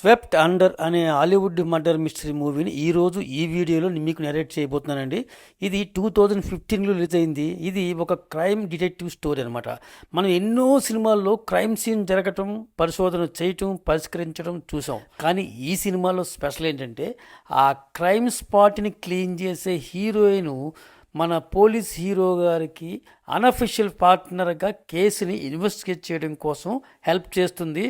Swept under అనే Hollywood murder mystery మూవీని ఈ రోజు ఈ వీడియోలో మీకు నెరేట్ చేయబోతున్నానండి. ఇది టూ థౌజండ్ ఫిఫ్టీన్లో రిలీజ్ అయింది. ఇది ఒక క్రైమ్ డిటెక్టివ్ స్టోరీ అనమాట మనం ఎన్నో సినిమాల్లో క్రైమ్ సీన్ జరగటం పరిశోధన చేయటం పరిష్కరించడం చూసాం. కానీ ఈ సినిమాలో స్పెషల్ ఏంటంటే ఆ క్రైమ్ స్పాట్ని క్లీన్ చేసే హీరోయిన్ మన పోలీస్ హీరో గారికి అనఫిషియల్ పార్ట్నర్గా కేసుని ఇన్వెస్టిగేట్ చేయడం కోసం హెల్ప్ చేస్తుంది.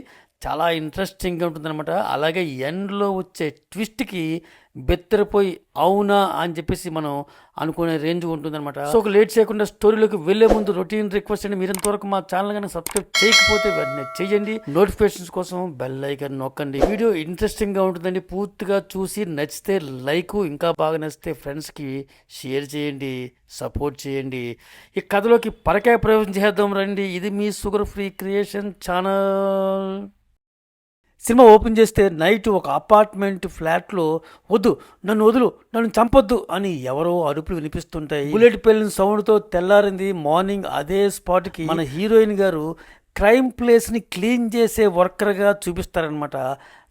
చాలా ఇంట్రెస్టింగ్గా ఉంటుందన్నమాట. అలాగే ఎండ్లో వచ్చే ట్విస్ట్కి బెత్తరిపోయి అవునా అని చెప్పేసి మనం అనుకునే రేంజ్ ఉంటుందన్నమాట. సో ఒక లేట్ చేయకుండా స్టోరీలోకి వెళ్ళే ముందు రొటీన్ రిక్వెస్ట్ అండి మీరు ఇంతవరకు మా ఛానల్ కానీ సబ్స్క్రైబ్ చేయకపోతే వెంటనే చేయండి. నోటిఫికేషన్స్ కోసం బెల్ ఐకన్ నొక్కండి. వీడియో ఇంట్రెస్టింగ్గా ఉంటుందండి. పూర్తిగా చూసి నచ్చితే లైక్ ఇంకా బాగా నచ్చితే ఫ్రెండ్స్కి షేర్ చేయండి సపోర్ట్ చేయండి. ఈ కథలోకి పరకాయ ప్రయోజనం చేద్దాం రండి. ఇది మీ sugar free creation channel cinema open చేస్తే నైట్ ఒక అపార్ట్మెంట్ ఫ్లాట్లో వద్దు నన్ను వదులు నన్ను చంపొద్దు అని ఎవరో అరుపులు వినిపిస్తుంటాయి. బుల్లెట్ పెళ్ళిన సౌండ్తో తెల్లారింది మార్నింగ్ అదే స్పాట్కి. మన హీరోయిన్ గారు క్రైమ్ ప్లేస్ని క్లీన్ చేసే వర్కర్గా చూపిస్తారనమాట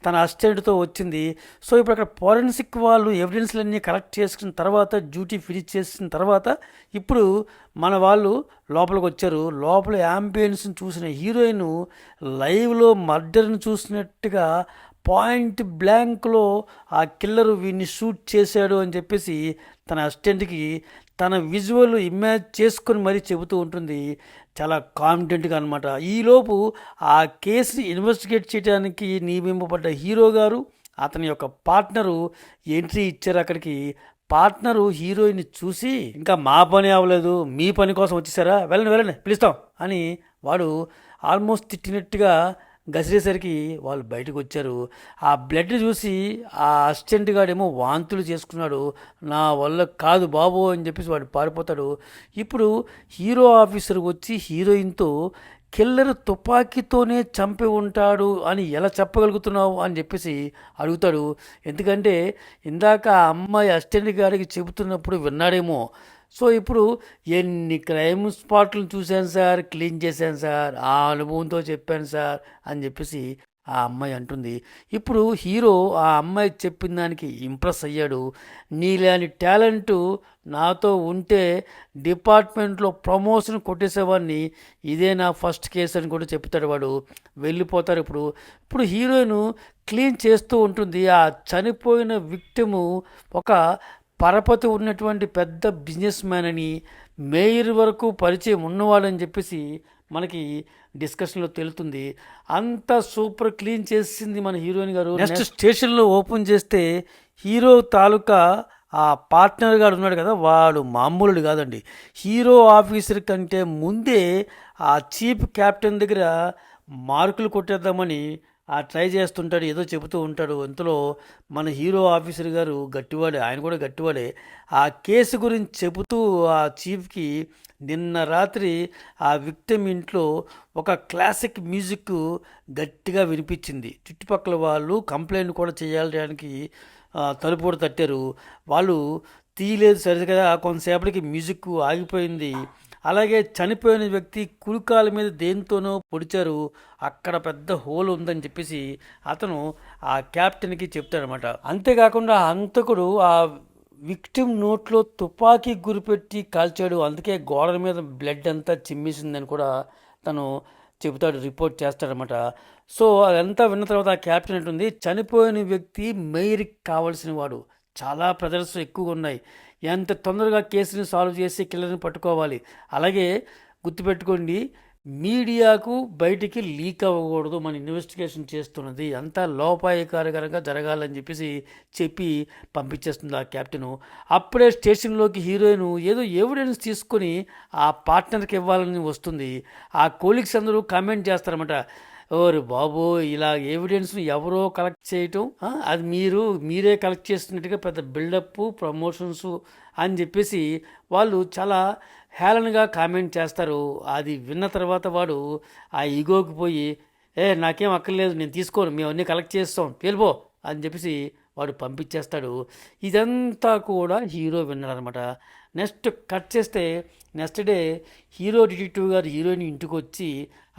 తన అసిస్టెంట్తో వచ్చింది. సో ఇప్పుడు అక్కడ ఫోరెన్సిక్ వాళ్ళు ఎవిడెన్స్లన్నీ కలెక్ట్ చేసుకున్న తర్వాత డ్యూటీ ఫినిష్ చేసిన తర్వాత ఇప్పుడు మన వాళ్ళు లోపలికి వచ్చారు. లోపల యాంబియన్స్ని చూసిన హీరోయిన్ లైవ్లో మర్డర్ని చూసినట్టుగా పాయింట్ బ్లాంక్లో ఆ కిల్లరు వీడిని షూట్ చేశాడు అని చెప్పేసి తన అసిస్టెంట్కి తన విజువల్ ఇమాజ్ చేసుకొని మరీ చెబుతూ ఉంటుంది. చాలా కాన్ఫిడెంట్గా అనమాట ఈలోపు ఆ కేసుని ఇన్వెస్టిగేట్ చేయడానికి నియమింపబడ్డ హీరో గారు అతని యొక్క పార్ట్నరు ఎంట్రీ ఇచ్చారు అక్కడికి. పార్ట్నరు హీరోయిన్ చూసి ఇంకా మా పని అవ్వలేదు మీ పని కోసం వచ్చేసారా? వెళ్ళండి వెళ్ళండి పిలుస్తాం అని వాడు ఆల్మోస్ట్ తిట్టినట్టుగా గసిరేసరికి వాళ్ళు బయటకు వచ్చారు ఆ బ్లడ్ చూసి ఆ అసిస్టెంట్ గాడేమో వాంతులు చేసుకున్నాడు. నా వల్ల కాదు బాబు అని చెప్పేసి వాడు పారిపోతాడు. ఇప్పుడు హీరో ఆఫీసర్ వచ్చి హీరోయిన్తో కిల్లర్ తుపాకీతోనే చంపి ఉంటాడు అని ఎలా చెప్పగలుగుతున్నావు అని చెప్పేసి అడుగుతాడు. ఎందుకంటే ఇందాక ఆ అమ్మాయి అసిస్టెంట్ గారికి చెబుతున్నప్పుడు విన్నాడేమో. సో ఇప్పుడు ఎన్ని క్రైమ్ స్పాట్లు చూశాను సార్ క్లీన్ చేశాను సార్ ఆ అనుభవంతో చెప్పాను సార్ అని చెప్పేసి ఆ అమ్మాయి అంటుంది. ఇప్పుడు హీరో ఆ అమ్మాయి చెప్పిన దానికి ఇంప్రెస్ అయ్యాడు. నీలాని టాలెంట్ నాతో ఉంటే డిపార్ట్మెంట్లో ప్రమోషన్ కొట్టేసేవాడిని. ఇదే నా ఫస్ట్ కేసు అని కూడా చెప్తాడు వాడు. వెళ్ళిపోతారు ఇప్పుడు. ఇప్పుడు హీరోయిన్ క్లీన్ చేస్తూ ఉంటుంది. ఆ చనిపోయిన విక్టిము ఒక పరపతి ఉన్నటువంటి పెద్ద బిజినెస్ మ్యాన్ అని మేయర్ వరకు పరిచయం ఉన్నవాడని చెప్పేసి మనకి డిస్కషన్లో తెలుతుంది. అంత సూపర్ క్లీన్ చేసింది మన హీరోయిన్ గారు. నెక్స్ట్ స్టేషన్లో ఓపెన్ చేస్తే హీరో తాలూకా ఆ పార్ట్నర్ గారు ఉన్నాడు కదా వాడు మామూలుడు కాదండి. హీరో ఆఫీసర్ కంటే ముందే ఆ చీఫ్ క్యాప్టెన్ దగ్గర మార్కులు కొట్టేద్దామని ఆ ట్రై చేస్తుంటాడు ఏదో చెబుతూ ఉంటాడు. ఇంతలో మన హీరో ఆఫీసర్ గారు గట్టివాడే ఆయన కూడా గట్టివాడే. ఆ కేసు గురించి చెబుతూ ఆ చీఫ్కి నిన్న రాత్రి ఆ విక్టిమ్ ఇంట్లో ఒక క్లాసిక్ మ్యూజిక్ గట్టిగా వినిపించింది. చుట్టుపక్కల వాళ్ళు కంప్లైంట్ కూడా చేయడానికి తలుపు కూడా తట్టారు. వాళ్ళు తీయలేదు సరిగా కొంతసేపటికి మ్యూజిక్ ఆగిపోయింది. అలాగే చనిపోయిన వ్యక్తి కులుకాల మీద దేనితోనో పొడిచారు. అక్కడ పెద్ద హోల్ ఉందని చెప్పేసి అతను ఆ క్యాప్టెన్కి చెప్తాడనమాట. అంతేకాకుండా హంతకుడు ఆ విక్టిమ్ నోట్లో తుపాకీ గురిపెట్టి కాల్చాడు. అందుకే గోడల మీద బ్లడ్ అంతా చిమ్మేసిందని కూడా తను చెబుతాడు రిపోర్ట్ చేస్తాడనమాట. సో అదంతా విన్న తర్వాత ఆ క్యాప్టెన్ అంటుంది చనిపోయిన వ్యక్తి మెయిర్కి కావాల్సిన వాడు. చాలా ప్రజర్స్ ఎక్కువగా ఉన్నాయి. ఎంత తొందరగా కేసుని సాల్వ్ చేసి కిల్లర్ని పట్టుకోవాలి? అలాగే గుర్తుపెట్టుకోండి మీడియాకు బయటికి లీక్ అవ్వకూడదు మన ఇన్వెస్టిగేషన్ చేస్తున్నది. అంతా లోపాయకారకరంగా జరగాలని చెప్పేసి చెప్పి పంపించేస్తుంది ఆ క్యాప్టెను. అప్పుడే స్టేషన్లోకి హీరోయిన్ ఏదో ఎవిడెన్స్ తీసుకొని ఆ పార్ట్నర్కి ఇవ్వాలని వస్తుంది. ఆ కోలీగ్స్ అందరూ కామెంట్ చేస్తారన్నమాట. ఓరి బాబు ఇలా ఎవిడెన్స్ను ఎవరో కలెక్ట్ చేయటం అది మీరు మీరే కలెక్ట్ చేస్తున్నట్టుగా పెద్ద బిల్డప్ ప్రమోషన్స్ అని చెప్పేసి వాళ్ళు చాలా హేళనగా కామెంట్ చేస్తారు. అది విన్న తర్వాత వాడు ఆ ఈగోకి పోయి ఏ నాకేం అక్కర్లేదు నేను తీసుకోను మేము అన్నీ కలెక్ట్ చేస్తాం పేలిపో అని చెప్పేసి వాడు పంపించేస్తాడు. ఇదంతా కూడా హీరో విన్నాడనమాట నెక్స్ట్ కట్ చేస్తే నెక్స్ట్ డే హీరో డిటెక్టివ్ గారు హీరోయిన్ ఇంటికి వచ్చి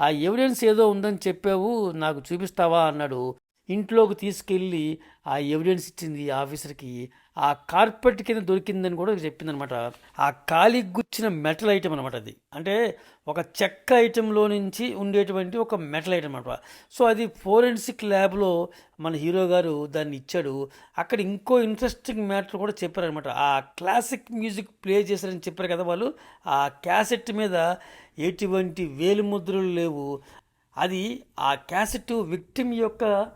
ఆ ఎవిడెన్స్ ఏదో ఉందని చెప్పావు నాకు చూపిస్తావా అన్నాడు. ఇంట్లోకి తీసుకెళ్ళి ఆ ఎవిడెన్స్ ఇచ్చింది ఆఫీసర్కి ఆ కార్పెట్ కింద దొరికిందని కూడా చెప్పిందనమాట. ఆ కాలికి గుచ్చిన మెటల్ ఐటెం అనమాట అది. అంటే ఒక చెక్క ఐటెంలో నుంచి ఉండేటువంటి ఒక మెటల్ ఐటమ్ అనమాట. సో అది ఫోరెన్సిక్ ల్యాబ్లో మన హీరో గారు దాన్ని ఇచ్చాడు. అక్కడ ఇంకో ఇంట్రెస్టింగ్ మ్యాటర్ కూడా చెప్పారనమాట. ఆ క్లాసిక్ మ్యూజిక్ ప్లే చేశారని చెప్పారు కదా వాళ్ళు. ఆ క్యాసెట్ మీద ఎటువంటి వేలు ముద్రలు లేవు. అది ఆ క్యాసెట్ విక్టిమ్ యొక్క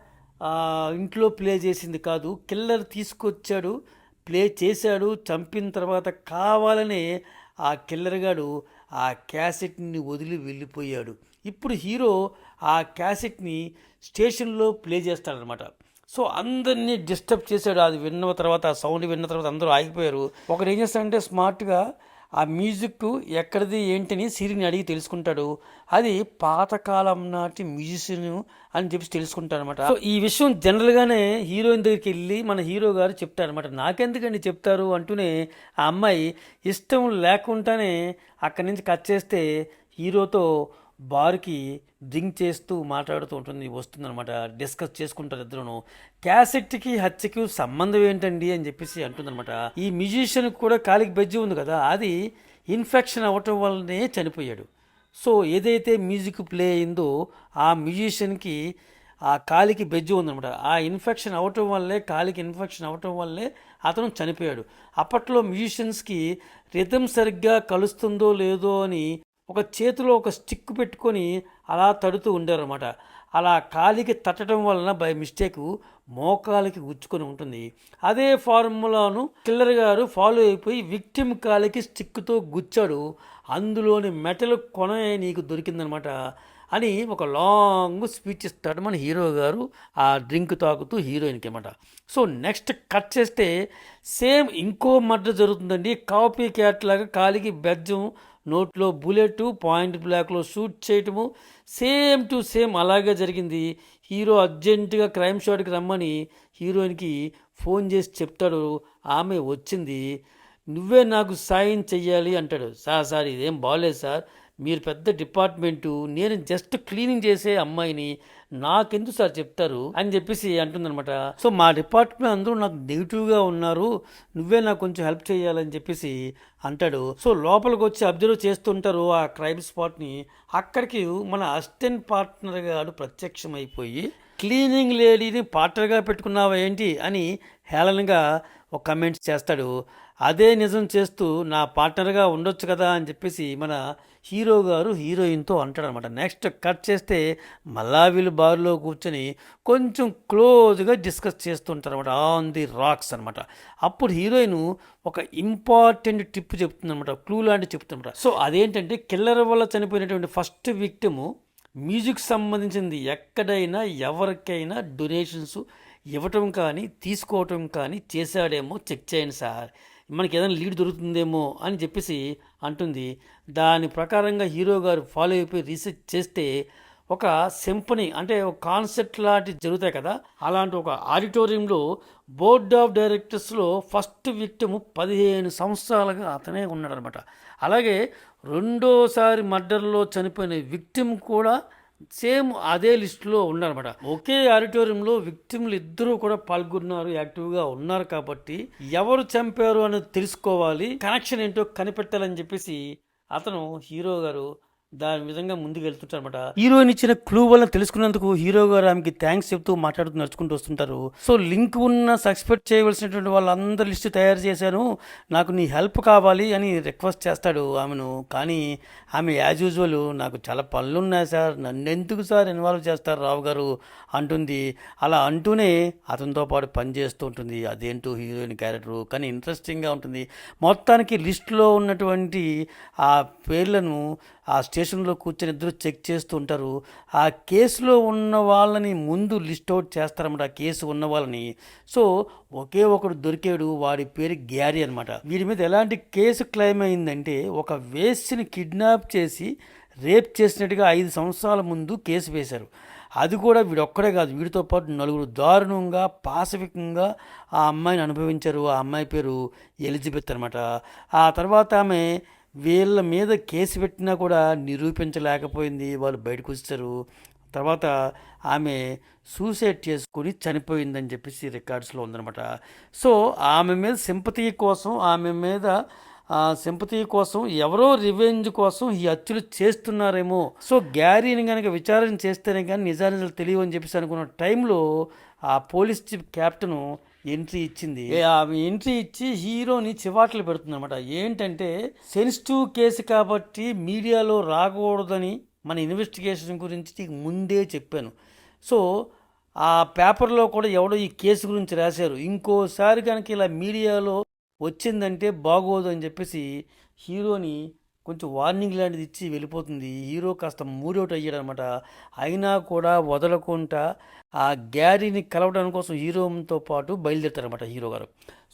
ఇంట్లో ప్లే చేసింది కాదు కిల్లర్ తీసుకొచ్చాడు ప్లే చేశాడు చంపిన తర్వాత కావాలనే ఆ కిల్లర్ గాడు ఆ క్యాసెట్ని వదిలి వెళ్ళిపోయాడు. ఇప్పుడు హీరో ఆ క్యాసెట్ని స్టేషన్లో ప్లే చేస్తాడనమాట సో అందరినీ డిస్టర్బ్ చేశాడు. అది విన్న తర్వాత ఆ సౌండ్ విన్న తర్వాత అందరూ ఆగిపోయారు. ఒకడు ఏం చేస్తాడంటే స్మార్ట్గా ఆ మ్యూజిక్ ఎక్కడిది ఏంటని సిరిని అడిగి తెలుసుకుంటాడు. అది పాతకాలం నాటి మ్యూజిషియన్ అని చెప్పి తెలుసుకుంటాడు అనమాట సో ఈ విషయం జనరల్గానే హీరోయిన్ దగ్గరికి వెళ్ళి మన హీరో గారు చెప్తారనమాట నాకెందుకండి చెప్తారు? అంటూనే ఆ అమ్మాయి ఇష్టం లేకుండానే అక్కడి నుంచి కట్ చేస్తే హీరోతో బార్కి డ్రింక్ చేస్తూ మాట్లాడుతూ ఉంటుంది వస్తుందన్నమాట. డిస్కస్ చేసుకుంటారు ఇద్దరును. క్యాసెట్కి హత్యకి సంబంధం ఏంటండి అని చెప్పేసి అంటుందనమాట ఈ మ్యూజిషియన్ కూడా కాలికి బెజ్జి ఉంది కదా అది ఇన్ఫెక్షన్ అవ్వటం వల్లనే చనిపోయాడు. సో ఏదైతే మ్యూజిక్ ప్లే అయిందో ఆ మ్యూజిషియన్కి ఆ కాలికి బెజ్జి ఉందన్నమాట. ఆ ఇన్ఫెక్షన్ అవటం వల్లే కాలికి ఇన్ఫెక్షన్ అవటం వల్లే అతను చనిపోయాడు. అప్పట్లో మ్యూజిషియన్స్కి రిథం సరిగ్గా కలుస్తుందో లేదో అని ఒక చేతిలో ఒక స్టిక్ పెట్టుకొని అలా తడుతూ ఉండారన్నమాట అలా కాలికి తట్టడం వలన బై మిస్టేక్ మోకాలికి గుచ్చుకొని ఉంటుంది. అదే ఫార్ములాను కిల్లర్ గారు ఫాలో అయిపోయి విక్టిమ్ కాలికి స్టిక్తో గుచ్చాడు. అందులోని మెటల్ కొన నీకు దొరికిందనమాట అని ఒక లాంగ్ స్పీచ్ ఇస్తాడు మన హీరో గారు. ఆ డ్రింక్ తాగుతూ హీరోయిన్కి అనమాట సో నెక్స్ట్ కట్ చేస్తే సేమ్ ఇంకో మర్డర్ జరుగుతుందండి. కాపీ క్యాట్ లాగా కాలికి బెజ్జం నోట్లో బుల్లెట్ పాయింట్ బ్లాక్లో షూట్ చేయటము సేమ్ టు సేమ్ అలాగే జరిగింది. హీరో అర్జెంటుగా క్రైమ్ షాట్కి రమ్మని హీరోయిన్కి ఫోన్ చేసి చెప్తాడు ఆమె వచ్చింది నువ్వే నాకు సాయం చెయ్యాలి అంటాడు. సార్ సార్ ఇదేం బాగాలేదు సార్ మీరు పెద్ద డిపార్ట్మెంటు నేను జస్ట్ క్లీనింగ్ చేసే అమ్మాయిని నాకెందుకు సార్ చెప్తారు అని చెప్పేసి అంటుందనమాట సో మా డిపార్ట్మెంట్ అందరూ నాకు నెగిటివ్గా ఉన్నారు నువ్వే నాకు కొంచెం హెల్ప్ చేయాలని చెప్పేసి అంటాడు. సో లోపలికి వచ్చి అబ్జర్వ్ చేస్తుంటారు ఆ క్రైమ్ స్పాట్ని. అక్కడికి మన అసిస్టెంట్ పార్ట్నర్ గారు ప్రత్యక్షమైపోయి క్లీనింగ్ లేడీని పార్ట్నర్గా పెట్టుకున్నావా ఏంటి? అని హేళనగా ఒక కమెంట్స్ చేస్తాడు. అదే నిజం చేస్తూ నా పార్ట్నర్గా ఉండొచ్చు కదా అని చెప్పేసి మన హీరో గారు హీరోయిన్తో అంటాడనమాట. నెక్స్ట్ కట్ చేస్తే మళ్ళా వీళ్ళు బార్లో కూర్చొని కొంచెం క్లోజ్గా డిస్కస్ చేస్తుంటారనమాట. ఆన్ ది రాక్స్ అనమాట. అప్పుడు హీరోయిన్ ఒక ఇంపార్టెంట్ టిప్ చెప్తుందనమాట. క్లూ లాంటి చెప్తుందన్నమాట సో అదేంటంటే కిల్లర్ వల్ల చనిపోయినటువంటి ఫస్ట్ విక్టిము మ్యూజిక్ సంబంధించింది ఎక్కడైనా ఎవరికైనా డొనేషన్స్ ఇవ్వటం కానీ తీసుకోవటం కానీ చేశాడేమో చెక్ చేయండి సార్. మనకి ఏదైనా లీడ్ దొరుకుతుందేమో అని చెప్పేసి అంటుంది. దాని ప్రకారంగా హీరో గారు ఫాలో అయిపోయి రీసెర్చ్ చేస్తే ఒక సింఫనీ అంటే ఒక కాన్సెప్ట్ లాంటి జరుగుతాయి కదా. అలాంటి ఒక ఆడిటోరియంలో బోర్డ్ ఆఫ్ డైరెక్టర్స్లో ఫస్ట్ విక్టిమ్ పదిహేను సంవత్సరాలుగా అతనే ఉన్నాడనమాట. అలాగే రెండోసారి మర్డర్లో చనిపోయిన విక్టిమ్ కూడా సేమ్ అదే లిస్టులో ఉన్నారన్నమాట. ఒకే ఆడిటోరియంలో విక్టిమ్లు ఇద్దరూ కూడా పాల్గొన్నారు యాక్టివ్గా ఉన్నారు కాబట్టి ఎవరు చంపారు అనేది తెలుసుకోవాలి కనెక్షన్ ఏంటో కనిపెట్టాలని చెప్పేసి అతను హీరో గారు దాని విధంగా ముందుకు వెళ్తుంటారు అనమాట హీరోయిన్ ఇచ్చిన క్లూ వల్ల తెలుసుకున్నందుకు హీరో గారు ఆమెకి థ్యాంక్స్ చెప్తూ మాట్లాడుతూ నడుచుకుంటూ వస్తుంటారు. సో లింక్ ఉన్న సస్పెక్ట్ చేయవలసినటువంటి వాళ్ళందరి లిస్ట్ తయారు చేశాను. నాకు నీ హెల్ప్ కావాలి అని రిక్వెస్ట్ చేస్తాడు ఆమెను. కానీ ఆమె యాజ్ యూజువల్ నాకు చాలా పనులు ఉన్నాయి సార్. నన్ను ఎందుకు సార్ ఇన్వాల్వ్ చేస్తారు రావు గారు అంటుంది. అలా అంటూనే అతనితో పాటు పని చేస్తూ ఉంటుంది. అదేంటో హీరోయిన్ క్యారెక్టరు. కానీ ఇంట్రెస్టింగ్గా ఉంటుంది. మొత్తానికి లిస్టులో ఉన్నటువంటి ఆ పేర్లను ఆ స్టేషన్లో కూర్చొని ఇద్దరు చెక్ చేస్తూ ఉంటారు. ఆ కేసులో ఉన్న వాళ్ళని ముందు లిస్ట్ అవుట్ చేస్తారన్నమాట. ఆ కేసు ఉన్న వాళ్ళని. సో ఒకే ఒకడు దొరికాడు. వాడి పేరు గ్యారీ అనమాట వీడి మీద ఎలాంటి కేసు క్లెయిమ్ అయిందంటే ఒక వేస్ట్ని కిడ్నాప్ చేసి రేప్ చేసినట్టుగా ఐదు సంవత్సరాల ముందు కేసు వేశారు. అది కూడా వీడొక్కడే కాదు. వీడితో పాటు నలుగురు దారుణంగా పాసిఫికంగా ఆ అమ్మాయిని అనుభవించారు. ఆ అమ్మాయి పేరు ఎలిజబెత్ అనమాట ఆ తర్వాత ఆమె వీళ్ళ మీద కేసు పెట్టినా కూడా నిరూపించలేకపోయింది. వాళ్ళు బయటకు వచ్చారు. తర్వాత ఆమె సూసైడ్ చేసుకుని చనిపోయిందని చెప్పేసి రికార్డ్స్లో ఉందనమాట సో ఆమె మీద సింపతి కోసం ఆమె మీద సింపతి కోసం ఎవరో రివెంజ్ కోసం ఈ హత్యలు చేస్తున్నారేమో. సో గ్యారీని కనుక విచారణ చేస్తేనే కానీ నిజానిజాలు తెలియవని చెప్పేసి అనుకున్న టైంలో ఆ పోలీస్ చీఫ్ క్యాప్టెను ఎంట్రీ ఇచ్చింది. ఆమె ఎంట్రీ ఇచ్చి హీరోని చివాట్లు పెడుతుంది అనమాట ఏంటంటే సెన్సిటివ్ కేసు కాబట్టి మీడియాలో రాకూడదని మన ఇన్వెస్టిగేషన్ గురించి నీకు ముందే చెప్పాను. సో ఆ పేపర్లో కూడా ఎవడో ఈ కేసు గురించి రాశారు. ఇంకోసారి కనుక ఇలా మీడియాలో వచ్చిందంటే బాగోదు అని చెప్పేసి హీరోని కొంచెం వార్నింగ్ లాంటిది ఇచ్చి వెళ్ళిపోతుంది. హీరో కాస్త మూడౌట్ అయ్యాడు అనమాట అయినా కూడా వదలకుండా ఆ గ్యారీని కలవడం కోసం హీరోతో పాటు బయలుదేరుతారనమాట హీరో గారు.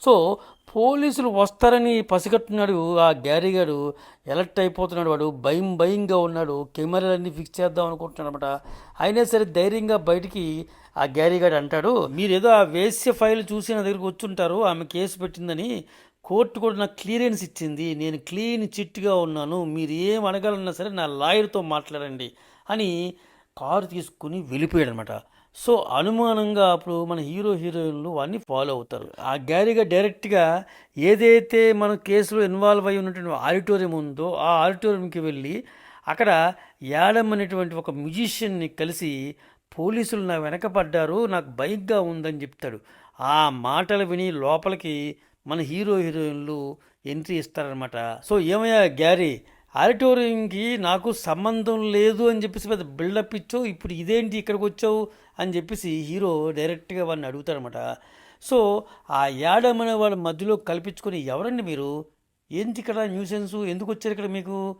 సో పోలీసులు వస్తారని పసిగట్టున్నాడు ఆ గ్యారీ గారు. ఎలర్ట్ అయిపోతున్నాడు వాడు. భయం భయంగా ఉన్నాడు. కెమెరాలన్నీ ఫిక్స్ చేద్దాం అనుకుంటున్నాడు అనమాట అయినా సరే ధైర్యంగా బయటికి ఆ గ్యారీ గారు అంటాడు మీరు ఏదో ఆ వేస్య ఫైల్ చూసి నా దగ్గరికి వచ్చుంటారు. ఆమె కేసు పెట్టిందని కోర్టు కూడా నాకు క్లియరెన్స్ ఇచ్చింది నేను క్లీన్ చిట్గా ఉన్నాను మీరు ఏం అడగాలన్నా సరే నా లాయర్తో మాట్లాడండి అని కారు తీసుకుని వెళ్ళిపోయాడు అనమాట సో అనుమానంగా అప్పుడు మన హీరో హీరోయిన్లు వాడిని ఫాలో అవుతారు. ఆ గ్యారీగా డైరెక్ట్గా ఏదైతే మన కేసులో ఇన్వాల్వ్ అయి ఉన్నటువంటి ఆడిటోరియం ఉందో ఆ ఆడిటోరియంకి వెళ్ళి అక్కడ యాడమ్ అనేటువంటి ఒక మ్యూజిషియన్ని కలిసి పోలీసులు నా వెనకపడ్డారు నాకు భయంగా ఉందని చెప్తాడు. ఆ మాటలు విని లోపలికి మన హీరో హీరోయిన్లు ఎంట్రీ ఇస్తారనమాట సో ఏమయ్యా గ్యారీ ఆడిటోరియంకి నాకు సంబంధం లేదు అని చెప్పేసి పెద్ద బిల్డప్ ఇచ్చావు ఇప్పుడు ఇదేంటి ఇక్కడికి వచ్చావు అని చెప్పేసి హీరో డైరెక్ట్గా వాడిని అడుగుతారనమాట సో ఆ యాడమ్ అనే వాళ్ళ మధ్యలో కల్పించుకొని ఎవరండి మీరు? ఏంటి ఇక్కడ న్యూసెన్స్? ఎందుకు వచ్చారు ఇక్కడ మీకు?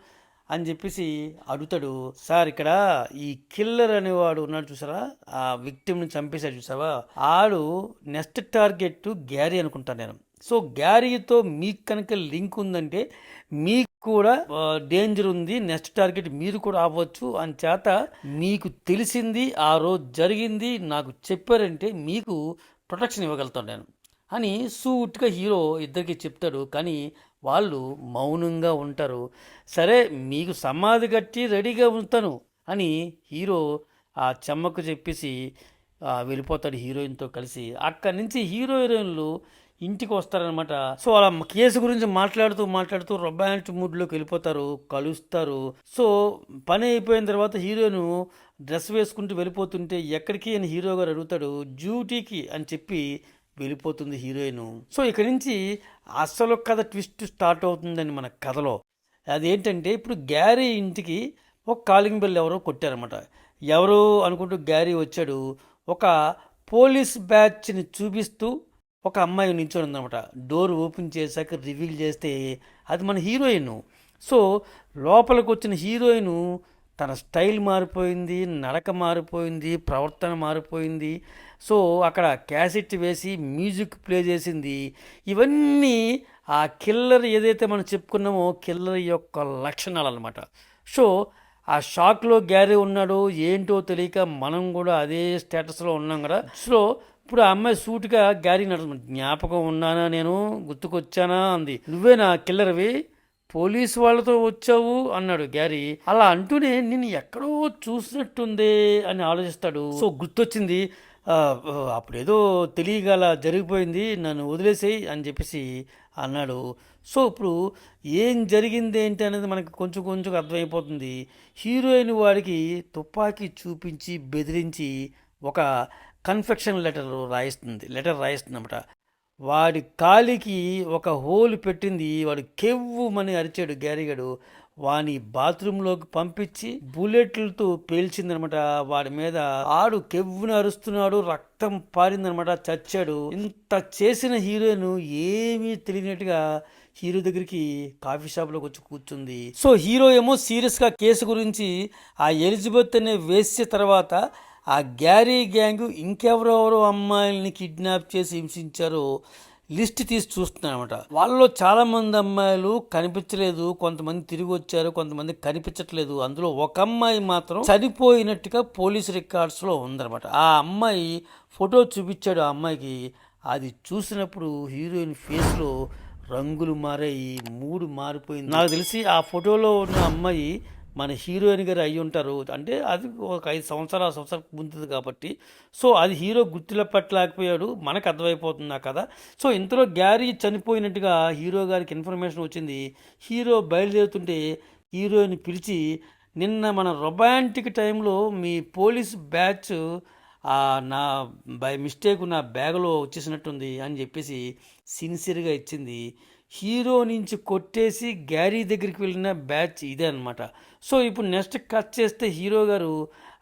అని చెప్పేసి అడుగుతాడు. సార్ ఇక్కడ ఈ కిల్లర్ అనేవాడు ఉన్నాడు చూసారా? ఆ విక్టిమ్ని చంపేశాడు చూసావా? ఆడు నెక్స్ట్ టార్గెట్ గ్యారీ అనుకుంటాను నేను. సో గ్యారీతో మీకు కనుక లింక్ ఉందంటే మీకు కూడా డేంజర్ ఉంది నెక్స్ట్ టార్గెట్ మీరు కూడా అవ్వచ్చు. అని చేత మీకు తెలిసింది ఆ రోజు జరిగింది నాకు చెప్పారంటే మీకు ప్రొటెక్షన్ ఇవ్వగలుగుతాను నేను. అని సూట్గా హీరో ఇద్దరికి చెప్తాడు. కానీ వాళ్ళు మౌనంగా ఉంటారు. సరే మీకు సమాధి కట్టి రెడీగా ఉంటాను అని హీరో ఆ చెమ్మకు చెప్పేసి వెళ్ళిపోతాడు హీరోయిన్తో కలిసి. అక్కడి నుంచి హీరో హీరోయిన్లు ఇంటికి వస్తారనమాట సో అలా కేసు గురించి మాట్లాడుతూ మాట్లాడుతూ రొమాంటిక్ మూడ్లోకి వెళ్ళిపోతారు కలుస్తారు. సో పని అయిపోయిన తర్వాత హీరోయిన్ డ్రెస్ వేసుకుంటూ వెళ్ళిపోతుంటే ఎక్కడికి అని హీరో గారు అడుగుతాడు డ్యూటీకి అని చెప్పి వెళ్ళిపోతుంది హీరోయిన్. సో ఇక్కడి నుంచి అసలు కథ ట్విస్ట్ స్టార్ట్ అవుతుందని మన కథలో. అదేంటంటే ఇప్పుడు గ్యారీ ఇంటికి ఒక కాలింగ్ బెల్ ఎవరో కొట్టారనమాట ఎవరు అనుకుంటూ గ్యారీ వచ్చాడు. ఒక పోలీస్ బ్యాచ్ని చూపిస్తూ ఒక అమ్మాయి నించొని ఉందన్నమాట. డోర్ ఓపెన్ చేశాక రివీల్ చేస్తే అది మన హీరోయిన్ సో లోపలికి వచ్చిన హీరోయిన్ తన స్టైల్ మారిపోయింది నడక మారిపోయింది ప్రవర్తన మారిపోయింది. సో అక్కడ క్యాసెట్ వేసి మ్యూజిక్ ప్లే చేసింది. ఇవన్నీ ఆ కిల్లర్ ఏదైతే మనం చెప్పుకున్నామో కిల్లర్ యొక్క లక్షణాలు అనమాట సో ఆ షాక్లో గ్యారీ ఉన్నాడు ఏంటో తెలియక మనం కూడా అదే స్టేటస్లో ఉన్నాం కదా. సో ఇప్పుడు ఆ అమ్మాయి సూటుగా గ్యారీ నడుతుంది జ్ఞాపకం ఉన్నానా నేను? గుర్తుకొచ్చానా అంది. నువ్వే నా కిల్లర్వి పోలీసు వాళ్ళతో వచ్చావు అన్నాడు గ్యారీ అలా అంటూనే నేను ఎక్కడో చూసినట్టుందే అని ఆలోచిస్తాడు. సో గుర్తొచ్చింది. అప్పుడేదో తెలియగల జరిగిపోయింది నన్ను వదిలేసేయి అని చెప్పేసి అన్నాడు. సో ఇప్పుడు ఏం జరిగింది ఏంటి అనేది మనకి కొంచెం కొంచెం అర్థమైపోతుంది. హీరోయిన్ వాడికి తుపాకీ చూపించి బెదిరించి ఒక కన్ఫెక్షన్ లెటర్ రాయిస్తుంది లెటర్ రాయిస్తుంది అనమాట వాడి కాలికి ఒక హోల్ పెట్టింది వాడు కెవ్వుమని అరిచాడు గ్యారిగాడు వాని బాత్రూంలోకి పంపించి బుల్లెట్లతో పేల్చిందనమాట వాడి మీద ఆడు కెవ్వుని అరుస్తున్నాడు రక్తం పారిందనమాట చచ్చాడు. ఇంత చేసిన హీరోయిన్ ఏమీ తెలియనట్టుగా హీరో దగ్గరికి కాఫీ షాప్లోకి వచ్చి కూర్చుంది. సో హీరో ఏమో సీరియస్గా కేసు గురించి ఆ ఎలిజబెత్ అనే వేసే తర్వాత ఆ గ్యారీ గ్యాంగ్ ఇంకెవరెవరో అమ్మాయిల్ని కిడ్నాప్ చేసి హింసించారో లిస్ట్ తీసి చూస్తున్నాను అనమాట వాళ్ళలో చాలామంది అమ్మాయిలు కనిపించలేదు కొంతమంది తిరిగి వచ్చారు కొంతమంది కనిపించట్లేదు. అందులో ఒక అమ్మాయి మాత్రం చనిపోయినట్టుగా పోలీస్ రికార్డ్స్లో ఉందన్నమాట. ఆ అమ్మాయి ఫోటో చూపించాడు ఆ అమ్మాయికి. అది చూసినప్పుడు హీరోయిన్ ఫేస్లో రంగులు మారాయి మూడు మారిపోయింది. నాకు తెలిసి ఆ ఫోటోలో ఉన్న అమ్మాయి మన హీరోయిన్ గారు అయి ఉంటారు. అంటే అది ఒక ఐదు సంవత్సరాలు ఆరు సంవత్సరాల ముందుది కాబట్టి. సో అది హీరో గుర్తులో పట్టలేకపోయాడు మనకు అర్థమైపోతుంది ఆ కథ. సో ఇంతలో గ్యారీ చనిపోయినట్టుగా హీరో గారికి ఇన్ఫర్మేషన్ వచ్చింది. హీరో బయలుదేరుతుంటే హీరోయిన్ పిలిచి నిన్న మన రొమాంటిక్ టైంలో మీ పోలీస్ బ్యాచ్ నా బై మిస్టేక్ నా బ్యాగ్లో వచ్చేసినట్టుంది అని చెప్పేసి సిన్సియర్గా ఇచ్చింది. హీరో నుంచి కొట్టేసి గ్యారీ దగ్గరికి వెళ్ళిన బ్యాచ్ ఇదే అనమాట సో ఇప్పుడు నెక్స్ట్ కట్ చేస్తే హీరో గారు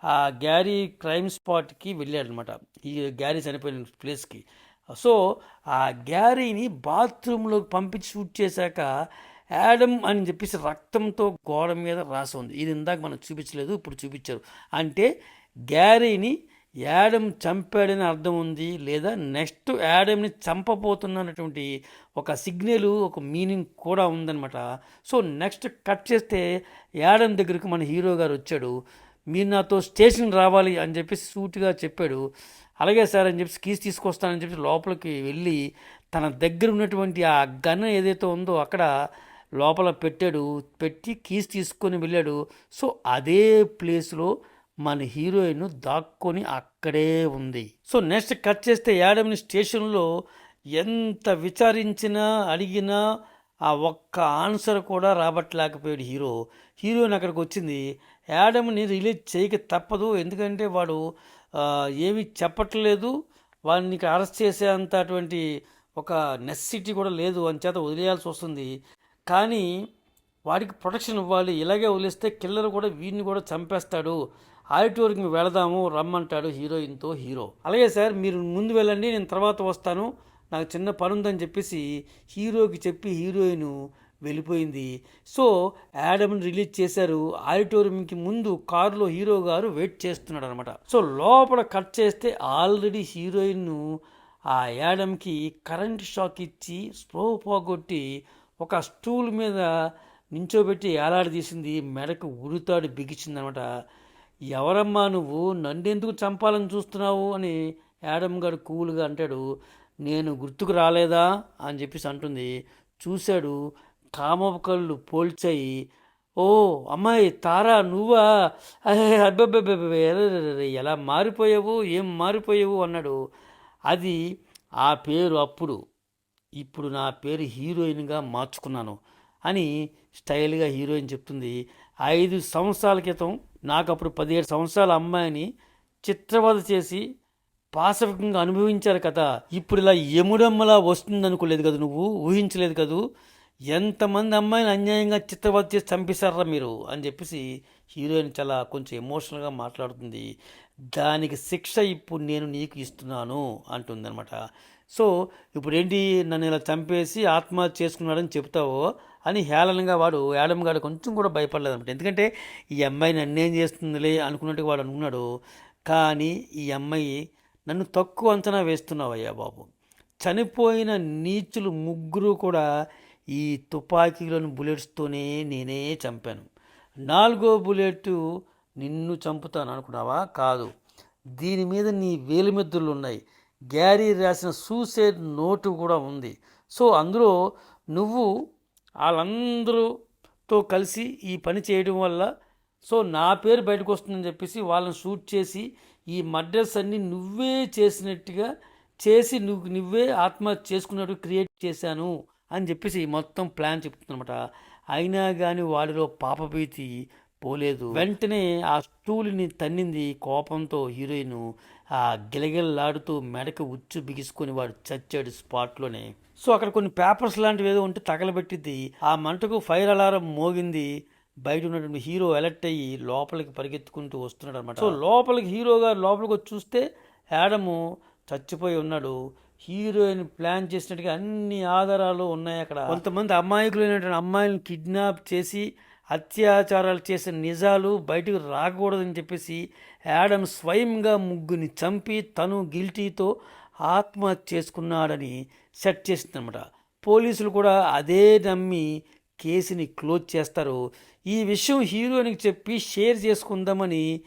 ఆ గ్యారీ క్రైమ్ స్పాట్కి వెళ్ళాడనమాట ఈ గ్యారీ చనిపోయిన ప్లేస్కి. సో ఆ గ్యారీని బాత్రూంలోకి పంపించి షూట్ చేశాక యాడమ్ అని చెప్పేసి రక్తంతో గోడ మీద రాసి ఉంది. ఇది ఇందాక మనం చూపించలేదు ఇప్పుడు చూపించారు. అంటే గ్యారీని యాడమ్ చంపాడని అర్థం ఉంది లేదా నెక్స్ట్ యాడమ్ని చంపబోతున్నటువంటి ఒక సిగ్నల్ ఒక మీనింగ్ కూడా ఉందన్నమాట. సో నెక్స్ట్ కట్ చేస్తే యాడమ్ దగ్గరికి మన హీరో గారు వచ్చాడు. మీరు నాతో స్టేషన్ రావాలి అని చెప్పేసి సూటిగా చెప్పాడు. అలాగే సార్ అని చెప్పి కీస్ తీసుకొస్తానని చెప్పి లోపలికి వెళ్ళి తన దగ్గర ఉన్నటువంటి ఆ గన్ ఏదైతే ఉందో అక్కడ లోపల పెట్టాడు. పెట్టి కీస్ తీసుకొని వెళ్ళాడు. సో అదే ప్లేస్లో మన హీరోయిన్ దాక్కొని అక్కడే ఉంది. సో నెక్స్ట్ కట్ చేస్తే యాడమ్ని స్టేషన్లో ఎంత విచారించినా అడిగినా ఆ ఒక్క ఆన్సర్ కూడా రాబట్టలేకపోయాడు హీరో. హీరోయిన్ అక్కడికి వచ్చింది. యాడమ్ని రిలీజ్ చేయక తప్పదు. ఎందుకంటే వాడు ఏమీ చెప్పట్లేదు. వాడిని అరెస్ట్ చేసేంత అటువంటి ఒక నెస్సిటీ కూడా లేదు. అని చేత వదిలేయాల్సి వస్తుంది. కానీ వాడికి ప్రొటెక్షన్ ఇవ్వాలి. ఇలాగే వదిలేస్తే కిల్లర్ కూడా వీడిని కూడా చంపేస్తాడు. ఆడిటోరియంకి వెళదాము రమ్మంటాడు హీరోయిన్తో హీరో. అలాగే సార్ మీరు ముందు వెళ్ళండి నేను తర్వాత వస్తాను. నాకు చిన్న పని ఉందని చెప్పేసి హీరోకి చెప్పి హీరోయిన్ వెళ్ళిపోయింది. సో యాడమ్ని రిలీజ్ చేశారు. ఆడిటోరియంకి ముందు కారులో హీరో గారు వెయిట్ చేస్తున్నాడు అనమాట సో లోపల కట్ చేస్తే ఆల్రెడీ హీరోయిన్ను ఆ యాడమ్కి కరెంట్ షాక్ ఇచ్చి స్లో పోగొట్టి ఒక స్టూల్ మీద నించోబెట్టి ఏలాడదీసింది. మెడకు ఉరుతాడు బిగించిందనమాట. ఎవరమ్మా నువ్వు? నన్నెందుకు చంపాలని చూస్తున్నావు అని యాడమ్ గారు కూల్గా అంటాడు. నేను గుర్తుకు రాలేదా? అని చెప్పేసి అంటుంది. చూశాడు. కామపు కళ్ళు పోల్చాయి. ఓ అమ్మాయి తారా నువ్వా? అబ్బబ్బబ్బే ఎలా మారిపోయావు? ఏం మారిపోయావు? అన్నాడు. అది ఆ పేరు అప్పుడు. ఇప్పుడు నా పేరు హీరోయిన్గా మార్చుకున్నాను అని స్టైల్గా హీరోయిన్ చెప్తుంది. ఐదు సంవత్సరాల క్రితం నాకు అప్పుడు పదిహేడు సంవత్సరాల అమ్మాయిని చిత్రవద చేసి పాశవికంగా అనుభవించారు కదా. ఇప్పుడు ఇలా ఎముడమ్మలా వస్తుంది అనుకోలేదు కదా నువ్వు? ఊహించలేదు కదూ? ఎంతమంది అమ్మాయిని అన్యాయంగా చిత్రవద చేసి చంపేశారా మీరు? అని చెప్పేసి హీరోయిన్ చాలా కొంచెం ఎమోషనల్గా మాట్లాడుతుంది. దానికి శిక్ష ఇప్పుడు నేను నీకు ఇస్తున్నాను అంటుందన్నమాట. సో ఇప్పుడు ఏంటి నన్ను ఇలా చంపేసి ఆత్మహత్య చేసుకున్నాడని చెప్తావో అని హేళనంగా వాడు యాడమ్ గారు కొంచెం కూడా భయపడలేదు అనమాట ఎందుకంటే ఈ అమ్మాయి నన్నేం చేస్తుందిలే అనుకున్నట్టుగా వాడు అనుకున్నాడు. కానీ ఈ అమ్మాయి నన్ను తక్కువ అంచనా వేస్తున్నావయ్యా బాబు. చనిపోయిన నీచులు ముగ్గురు కూడా ఈ తుపాకీలోని బుల్లెట్స్తోనే నేనే చంపాను. నాలుగో బుల్లెట్ నిన్ను చంపుతాను అనుకున్నావా? కాదు. దీని మీద నీ వేలిమెద్దులు ఉన్నాయి గ్యారీ రాసిన సూసైడ్ నోటు కూడా ఉంది. సో అందులో నువ్వు వాళ్ళందరూతో కలిసి ఈ పని చేయడం వల్ల సో నా పేరు బయటకు వస్తుందని చెప్పేసి వాళ్ళని షూట్ చేసి ఈ మర్డర్స్ అన్నీ నువ్వే చేసినట్టుగా చేసి నువ్వు నువ్వే ఆత్మహత్య చేసుకున్నట్టు క్రియేట్ చేశాను అని చెప్పేసి మొత్తం ప్లాన్ చెప్తుందనమాట అయినా కానీ వాడిలో పాపభీతి పోలేదు. వెంటనే ఆ స్టూల్ని తన్నింది కోపంతో హీరోయిన్. ఆ గిలగిలలాడుతూ మెడకు ఉచ్చు బిగుసుకొని వాడు చచ్చాడు స్పాట్లోనే. సో అక్కడ కొన్ని పేపర్స్ లాంటివి ఏదో ఉంటే తగలబెట్టింది ఆ మంటకు ఫైర్ అలారం మోగింది. బయట ఉన్నటువంటి హీరో అలర్ట్ అయ్యి లోపలికి పరిగెత్తుకుంటూ వస్తున్నాడు అనమాట సో లోపలికి హీరో గారు లోపలికి వచ్చి చూస్తే యాడము చచ్చిపోయి ఉన్నాడు. హీరోయిన్ ప్లాన్ చేసినట్టుగా అన్ని ఆధారాలు ఉన్నాయి అక్కడ. కొంతమంది అమాయకులైనటువంటి అమ్మాయిలను కిడ్నాప్ చేసి అత్యాచారాలు చేసిన నిజాలు బయటకు రాకూడదని చెప్పేసి యాడమ్ స్వయంగా ముగ్గురిని చంపి తను గిల్టీతో ఆత్మహత్య చేసుకున్నాడని సెట్ చేసిందనమాట. పోలీసులు కూడా అదే నమ్మి కేసుని క్లోజ్ చేస్తారు. ఈ విషయం హీరోయిన్కి చెప్పి షేర్ చేసుకుందామని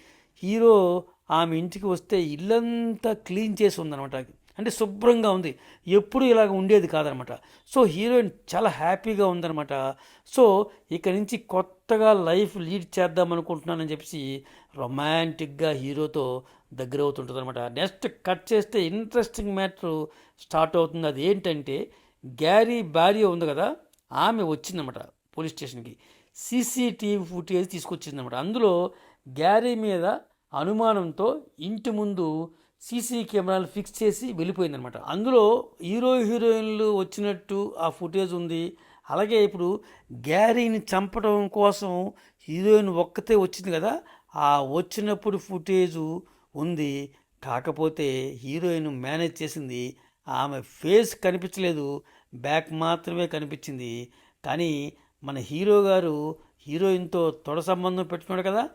హీరో ఆమె ఇంటికి వస్తే ఇల్లంతా క్లీన్ చేసి ఉందనమాట. అంటే శుభ్రంగా ఉంది. ఎప్పుడు ఇలాగ ఉండేది కాదనమాట. సో హీరోయిన్ చాలా హ్యాపీగా ఉందనమాట. సో ఇక నుంచి కొత్తగా లైఫ్ లీడ్ చేద్దాం అనుకుంటున్నానని చెప్పేసి రొమాంటిక్గా హీరోతో దగ్గర అవుతుంటుంది అనమాట నెక్స్ట్ కట్ చేస్తే ఇంట్రెస్టింగ్ మ్యాటర్ స్టార్ట్ అవుతుంది. అది ఏంటంటే గ్యారీ భార్య ఉంది కదా ఆమె వచ్చిందన్నమాట పోలీస్ స్టేషన్కి. సీసీటీవీ ఫుటేజ్ తీసుకొచ్చిందన్నమాట అందులో గ్యారీ మీద అనుమానంతో ఇంటి ముందు సీసీ కెమెరాలు ఫిక్స్ చేసి వెళ్ళిపోయిందనమాట. అందులో హీరో హీరోయిన్లు వచ్చినట్టు ఆ ఫుటేజ్ ఉంది. అలాగే ఇప్పుడు గ్యారీని చంపడం కోసం హీరోయిన్ ఒక్కతే వచ్చింది కదా ఆ వచ్చినప్పుడు ఫుటేజు ఉంది. కాకపోతే హీరోయిన్ మేనేజ్ చేసింది. ఆమె ఫేస్ కనిపించలేదు. బ్యాక్ మాత్రమే కనిపించింది. కానీ మన హీరో గారు హీరోయిన్తో తొడ సంబంధం పెట్టుకున్నాడు కదా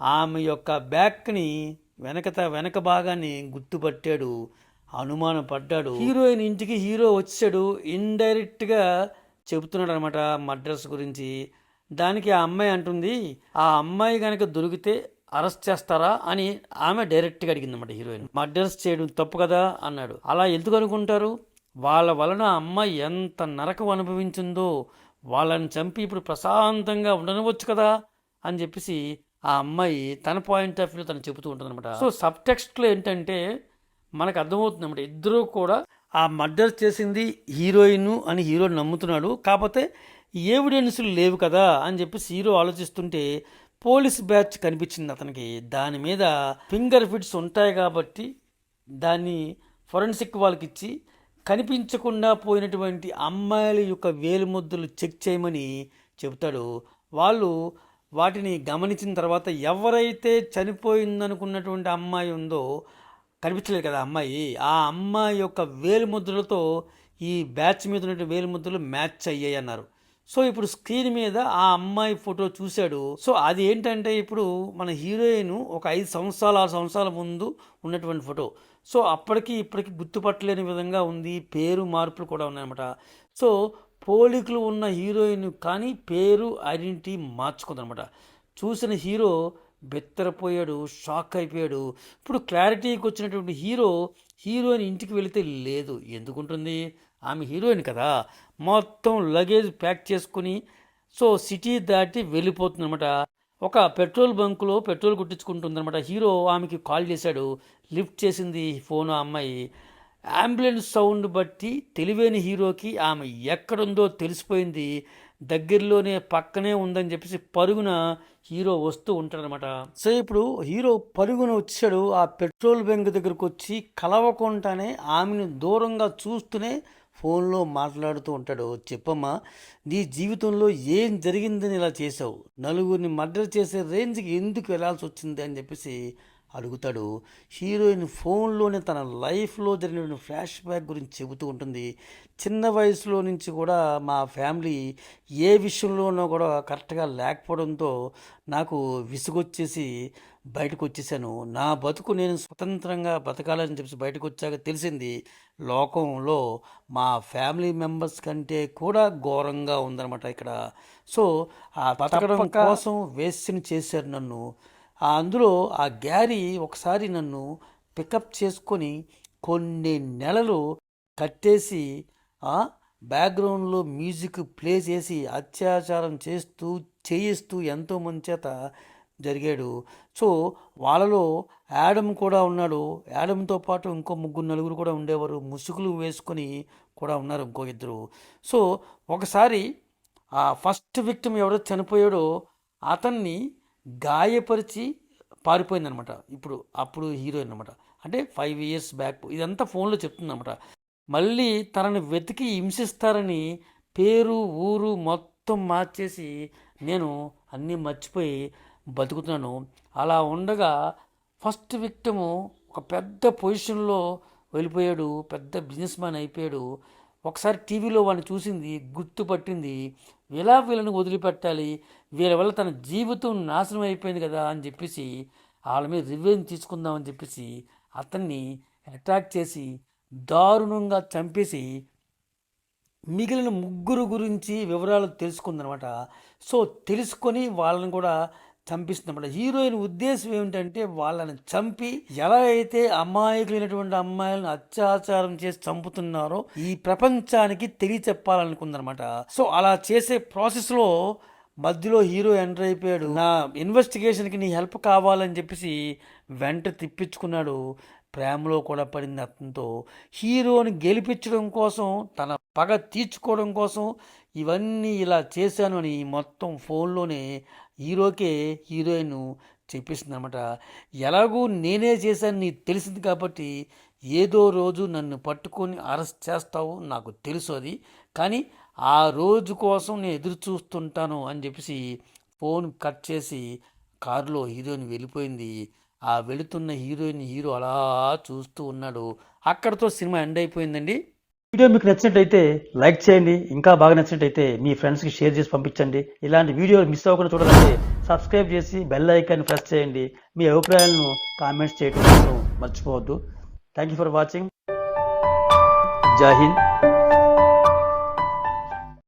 ఆమె యొక్క బ్యాక్ని వెనకత వెనక భాగాన్ని గుర్తుపట్టాడు అనుమానం పడ్డాడు హీరోయిన్ ఇంటికి హీరో వచ్చాడు ఇండైరెక్ట్గా చెబుతున్నాడు అనమాట మడ్రస్ గురించి. దానికి ఆ అమ్మాయి అంటుంది ఆ అమ్మాయి కనుక దొరికితే అరెస్ట్ చేస్తారా? అని ఆమె డైరెక్ట్గా అడిగింది అనమాట హీరోయిన్. మర్డర్స్ చేయడం తప్పు కదా? అన్నాడు. అలా ఎందుకు అనుకుంటారు? వాళ్ళ వలన ఆ అమ్మాయి ఎంత నరకం అనుభవించిందో వాళ్ళని చంపి ఇప్పుడు ప్రశాంతంగా ఉండనవచ్చు కదా? అని చెప్పేసి ఆ అమ్మాయి తన పాయింట్ ఆఫ్ వ్యూ తను చెబుతూ ఉంటుంది అనమాట సో సబ్ టెక్స్ట్లో ఏంటంటే మనకు అర్థమవుతుంది అనమాట ఇద్దరూ కూడా ఆ మర్డర్ చేసింది హీరోయిన్ అని హీరో నమ్ముతున్నాడు. కాకపోతే ఎవిడెన్స్లు లేవు కదా అని చెప్పేసి హీరో ఆలోచిస్తుంటే పోలీస్ బ్యాచ్ కనిపించింది అతనికి. దాని మీద ఫింగర్ ఫిట్స్ ఉంటాయి కాబట్టి దాన్ని ఫొరెన్సిక్ వాళ్ళకి ఇచ్చి కనిపించకుండా పోయినటువంటి అమ్మాయిల యొక్క వేలిముద్రలు చెక్ చేయమని చెబుతాడు. వాళ్ళు వాటిని గమనించిన తర్వాత ఎవరైతే చనిపోయిందనుకున్నటువంటి అమ్మాయి ఉందో కనిపించలేదు కదా అమ్మాయి ఆ అమ్మాయి యొక్క వేలిముద్రలతో ఈ బ్యాచ్ మీద ఉన్నటువంటి వేలిముద్రలు మ్యాచ్ అయ్యాయి అన్నారు. సో ఇప్పుడు స్క్రీన్ మీద ఆ అమ్మాయి ఫోటో చూశాడు. సో అది ఏంటంటే ఇప్పుడు మన హీరోయిన్ ఒక ఐదు సంవత్సరాలు ఆరు సంవత్సరాల ముందు ఉన్నటువంటి ఫోటో. సో అప్పటికి ఇప్పటికి గుర్తుపట్టలేని విధంగా ఉంది పేరు మార్పులు కూడా ఉన్నాయన్నమాట. సో పోలికలు ఉన్న హీరోయిన్ కానీ పేరు ఐడెంటిటీ మార్చుకుందనమాట చూసిన హీరో బెత్తరపోయాడు షాక్ అయిపోయాడు. ఇప్పుడు క్లారిటీకి వచ్చినటువంటి హీరో హీరోయిన్ ఇంటికి వెళితే లేదు. ఎందుకుంటుంది? ఆమె హీరోయిన్ కదా. మొత్తం లగేజ్ ప్యాక్ చేసుకుని సో సిటీ దాటి వెళ్ళిపోతుందన్నమాట. ఒక పెట్రోల్ బంకులో పెట్రోల్ కొట్టించుకుంటుందనమాట హీరో ఆమెకి కాల్ చేశాడు. లిఫ్ట్ చేసింది ఫోన్ ఆ అమ్మాయి. అంబులెన్స్ సౌండ్ బట్టి తెలివైన హీరోకి ఆమె ఎక్కడుందో తెలిసిపోయింది. దగ్గరలోనే పక్కనే ఉందని చెప్పేసి పరుగున హీరో వస్తూ ఉంటాడనమాట. సో ఇప్పుడు హీరో పరుగున వచ్చాడు. ఆ పెట్రోల్ బంక్ దగ్గరకు వచ్చి కలవకుండానే ఆమెను దూరంగా చూస్తూనే ఫోన్లో మాట్లాడుతూ ఉంటాడు. చెప్పమ్మా నీ జీవితంలో ఏం జరిగిందని ఇలా చేసావు నలుగురిని మర్డర్ చేసే రేంజ్కి ఎందుకు వెళ్ళాల్సి వచ్చింది అని చెప్పేసి అడుగుతాడు. హీరోయిన్ ఫోన్లోనే తన లైఫ్లో జరిగిన ఫ్లాష్ బ్యాక్ గురించి చెబుతూ ఉంటుంది. చిన్న వయసులో నుంచి కూడా మా ఫ్యామిలీ ఏ విషయంలోనో కూడా కరెక్ట్గా లేకపోవడంతో నాకు విసుగొచ్చేసి బయటకు వచ్చేసాను నా బతుకు నేను స్వతంత్రంగా బతకాలని చెప్పేసి బయటకు వచ్చాక తెలిసింది లోకంలో మా ఫ్యామిలీ మెంబర్స్ కంటే కూడా ఘోరంగా ఉందన్నమాట ఇక్కడ. సో ఆ బతకడం కోసం వేస్ట్ని చేశారు నన్ను. అందులో ఆ గ్యారీ ఒకసారి నన్ను పికప్ చేసుకొని కొన్ని నెలలు కట్టేసి ఆ బ్యాక్గ్రౌండ్లో మ్యూజిక్ ప్లే చేసి అత్యాచారం చేస్తూ చేయిస్తూ ఎంతోమంది చేత జరిగాడు. సో వాళ్ళలో యాడమ్ కూడా ఉన్నాడు. యాడమ్తో పాటు ఇంకో ముగ్గురు నలుగురు కూడా ఉండేవారు. ముసుగులు వేసుకొని కూడా ఉన్నారు ఇంకో ఇద్దరు. సో ఒకసారి ఆ ఫస్ట్ విక్టిమ్ ఎవడో చనిపోయాడో అతన్ని గాయపరిచి పారిపోయిందనమాట. ఇప్పుడు అప్పుడు హీరోయిన్ అనమాట. అంటే ఫైవ్ ఇయర్స్ బ్యాక్ ఇదంతా ఫోన్లో చెప్తుందనమాట. మళ్ళీ తనని వెతికి హింసిస్తారని పేరు ఊరు మొత్తం మార్చేసి నేను అన్నీ మర్చిపోయి బతుకుతున్నాను. అలా ఉండగా ఫస్ట్ విక్టము ఒక పెద్ద పొజిషన్లో వెళ్ళిపోయాడు. పెద్ద బిజినెస్ మ్యాన్ అయిపోయాడు. ఒకసారి టీవీలో వాడిని చూసింది గుర్తుపట్టింది ఇలా వీళ్ళని వదిలిపెట్టాలి వీళ్ళ వల్ల తన జీవితం నాశనం అయిపోయింది కదా అని చెప్పేసి వాళ్ళ మీద రివెంజ్ తీసుకుందామని చెప్పేసి అతన్ని అటాక్ చేసి దారుణంగా చంపేసి మిగిలిన ముగ్గురు గురించి వివరాలు తెలుసుకుందనమాట. సో తెలుసుకొని వాళ్ళని కూడా చంపిస్తుంది హీరోయిన్ ఉద్దేశం ఏమిటంటే వాళ్ళని చంపి ఎలా అయితే అమాయకులైనటువంటి అమ్మాయిలను అత్యాచారం చేసి చంపుతున్నారో ఈ ప్రపంచానికి తెలియ చెప్పాలనుకుందనమాట సో అలా చేసే ప్రాసెస్లో మధ్యలో హీరో ఎంటర్ అయిపోయాడు. నా ఇన్వెస్టిగేషన్కి నీ హెల్ప్ కావాలని చెప్పేసి వెంట తిప్పించుకున్నాడు. ప్రేమలో కూడా పడింది అతనితో. హీరోని గెలిపించడం కోసం తన పగ తీర్చుకోవడం కోసం ఇవన్నీ ఇలా చేశాను అని మొత్తం ఫోన్లోనే హీరోకే హీరోయిన్ చెప్పేసింది అనమాట ఎలాగూ నేనే చేశాను నీకు తెలిసింది కాబట్టి ఏదో రోజు నన్ను పట్టుకొని అరెస్ట్ చేస్తావు నాకు తెలుసు అది. కానీ ఆ రోజు కోసం నేను ఎదురు చూస్తుంటాను అని చెప్పేసి ఫోన్ కట్ చేసి కారులో హీరోయిన్ వెళ్ళిపోయింది. ఆ వెళుతున్న హీరోయిన్ హీరో అలా చూస్తూ ఉన్నాడు. అక్కడతో సినిమా ఎండ్ అయిపోయిందండి. వీడియో మీకు నచ్చినట్టయితే లైక్ చేయండి ఇంకా బాగా నచ్చినట్టయితే మీ ఫ్రెండ్స్కి షేర్ చేసి పంపించండి. ఇలాంటి వీడియోలు మిస్ అవ్వకుండా చూడాలంటే సబ్స్క్రైబ్ చేసి బెల్ ఐకాన్ ప్రెస్ చేయండి. మీ అభిప్రాయాలను కామెంట్స్ చేయడం మర్చిపోవద్దు. థ్యాంక్ యూ ఫర్ వాచింగ్ జై హింద్